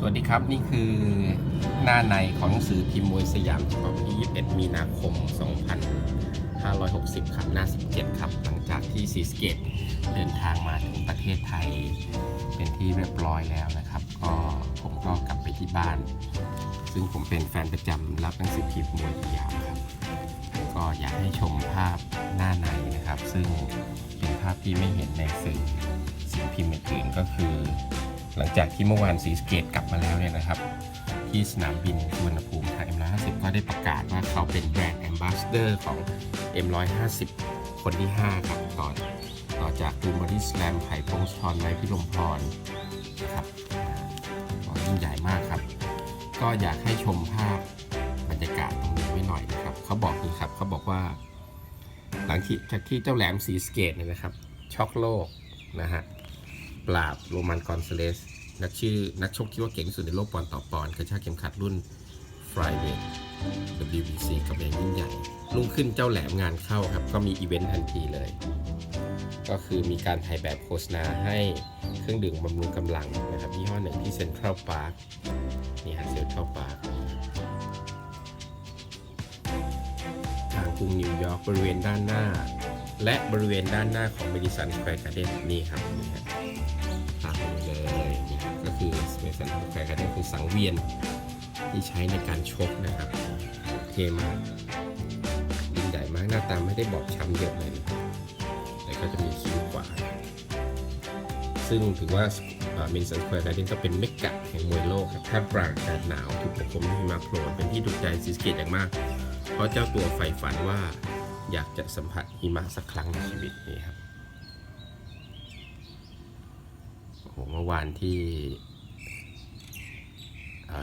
สวัสดีครับนี่คือหน้าในของหนังสือพิมพ์มวยสยามฉบับวันที่ 21 มีนาคม 2560 ครับ หน้า 17 ครับ หลังจากที่ซีสเกตเดินทางมาถึงประเทศไทย เป็นที่เรียบร้อยแล้วนะครับ ก็ผมก็กลับไปที่บ้าน ซึ่งผมเป็นแฟนประจำรับหนังสือพิมพ์มวยสยามครับ ก็อยากให้ชมภาพหน้าในนะครับ ซึ่งเป็นภาพที่ไม่เห็นในสื่อสิ่งพิมพ์อื่นก็คือ หลังจากที่เมื่อวานสีสเกตกลับมาแล้วเนี่ยนะครับ ที่สนามบินสุวรรณภูมิทาง M150 ก็ได้ประกาศว่าเขาเป็นแบรนด์แอมบาสเดอร์ของ M150 คนที่ 5 ครับต่อต่อจากตูนบอดี้สแลมไผ่พงศธรไม้พิรมพรนะครับก็ยิ่งใหญ่มากครับ ก็อยากให้ชมภาพบรรยากาศตรงนี้ไว้หน่อยนะครับเขาบอกคือครับเขาบอกว่า หลังที่จากที่เจ้าแหลมสีสเกตเนี่ยนะครับ ช็อกโลกนะฮะ ปราบโรมันกอนซาเลสนักชื่อนักชกที่ว่าเก่งที่สุดในโลกปอนด์ต่อปอนด์กระชากเข็มขัดรุ่น f r i w a y WBC กับอย่างยิ่งใหญ่รุ่งขึ้นเจ้าแหลมงานเข้าครับ ก็มีอีเวนต์ทันทีเลย ก็คือมีการถ่ายแบบโฆษณาให้เครื่องดื่มบำรุงกำลังนะครับยี่ห้อหนึ่งที่เซ็นทรัลพาร์คนี่ฮะเซ็นทรัลพาร์คทางกรุงนิวยอร์กบริเวณด้านหน้า และบริเวณด้านหน้าของ Madison Square Garden นี่ครับนี่ครับ เลยนี่ครับก็คือเมสันแฟร์กันนี่คือสังเวียนที่ใช้ในการชกนะครับโอเท่มากยิ่งใหญ่มากหน้าตาไม่ได้บอบช้ำเยอะเลยนะครับแต่ก็จะมีคิ้วขวาซึ่งถือว่าเมสันแควร์การ์เดนก็เป็นเมกะแห่งมวยโลกครับท่ามกลางอากาศหนาวถูกปกคลุมด้วยหิมะโผล่เป็นที่ถูกใจซิสเกตอย่างมาก เพราะเจ้าตัวใฝ่ฝันว่าอยากจะสัมผัสหิมะสักครั้งในชีวิตนี่ครับ โอ้โห เมื่อวานที่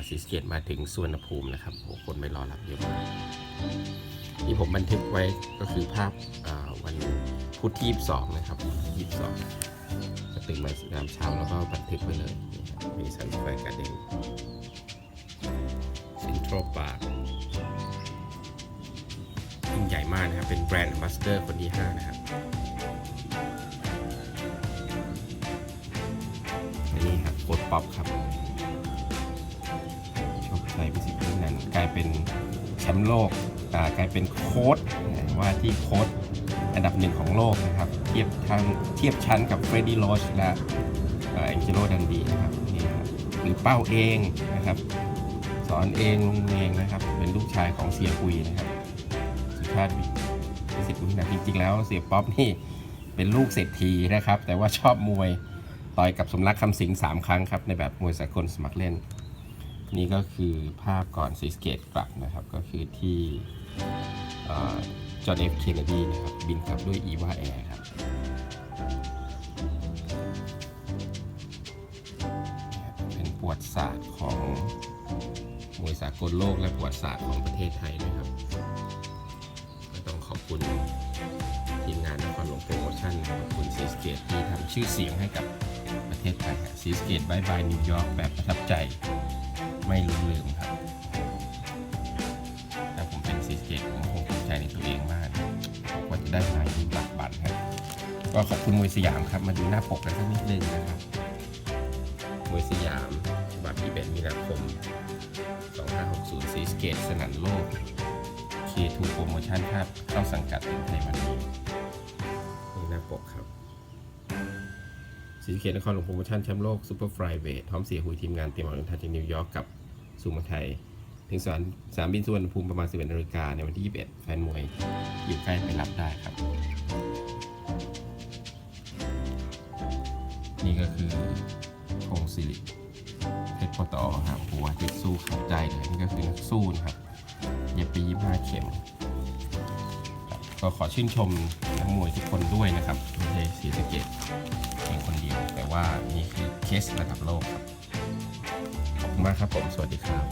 ซีสเกตมาถึงสวนภูมินะครับโอ้โหคนไม่รอรับเยอะมากที่ผมบันทึกไว้ก็คือภาพวันพุธที่22นะครับพุธที่22ก็ตื่นมาสามเช้าแล้วก็บันทึกไว้เลย มีสันสแควร์การ์เดนซ็นทรัลพาร์คยิ่งใหญ่มากนะครับ เป็นแบรนด์มาสเตอร์คนที่ 5 นะครับ ป๊อปครับโชคชัยพิสิทธิ์นันกลายเป็นแชมป์โลกอ่กลายเป็นโค้ดว่าที่โค้ดอันดับหนึ่งของโลกนะครับ เทียบทางเทียบชั้นกับเฟรดดี้โรชและเอ็นเจโรดันดีนะครับนี่ครับหรือเป้าเองนะครับ สอนเองลงเองนะครับ เป็นลูกชายของเสียปุยนะครับสุชาติพิสิทธิ์นันจริงๆแล้วเสียป๊อปนี่เป็นลูกเศรษฐีนะครับ แต่ว่าชอบมวย ต่อยกับสมรักคำสิงสามครั้งครับ ในแบบมวยสากลสมัครเล่น นี่ก็คือภาพก่อนซีสเกตกลับนะครับ ก็คือที่จอห์นเอฟเคนเนดีนะครับ บินกลับด้วยอีวาแอร์ครับเป็นประวัติศาสตร์ของมวยสากลโลกและประวัติศาสตร์ของประเทศไทยด้วยครับ ก็ต้องขอบคุณทีมงานนครหลวงโปรโม เกตที่ทำชื่อเสียงให้กับประเทศไทยซีสเกตบายบายนิวยอร์กแบบประทับใจไม่ลืมลืมครับถ้าผมเป็นซีสเกตผมคงภูมิใจในตัวเองมากกว่าจะได้มาอยู่หลักบัตรครับก็ขอบคุณมวยสยามครับ มาดูหน้าปกกันสักนิดนึงนะครับมวยสยามฉบับที่เป็นมีนาคม 2560ซีสเกตสนั่นโลก K2 โปรโมชั่นภาพเข้าสังกัดถึงไทยมันนีนี่หน้าปกครับ สีสะเกตนครหลวงโปรโมชั่นแชมป์โลกซูเปอร์ฟลายเวทพร้อมเสียหุยทีมงานเตรียมออกเดินทางจากนิวยอร์กกับสุมาไทย ถึงสนามสนามบินสุวรรณภูมิประมาณ 11นาฬิกาในวันที่ 21 แฟนมวยอยู่ใกล้ไปรับได้ครับ นี่ก็คือพงศิริเพชรปตอครับหัวจิตสู้ขับใจเลยนี่ก็คือนักสู้นะครับเย็บไปยี่ห้าเข็มก็ขอชื่นชมนักมวยทุกคนด้วยนะครับใช่ศรีสะเกด ว่านี่คือเคสระดับโลกครับขอบคุณมากครับผมสวัสดีครับ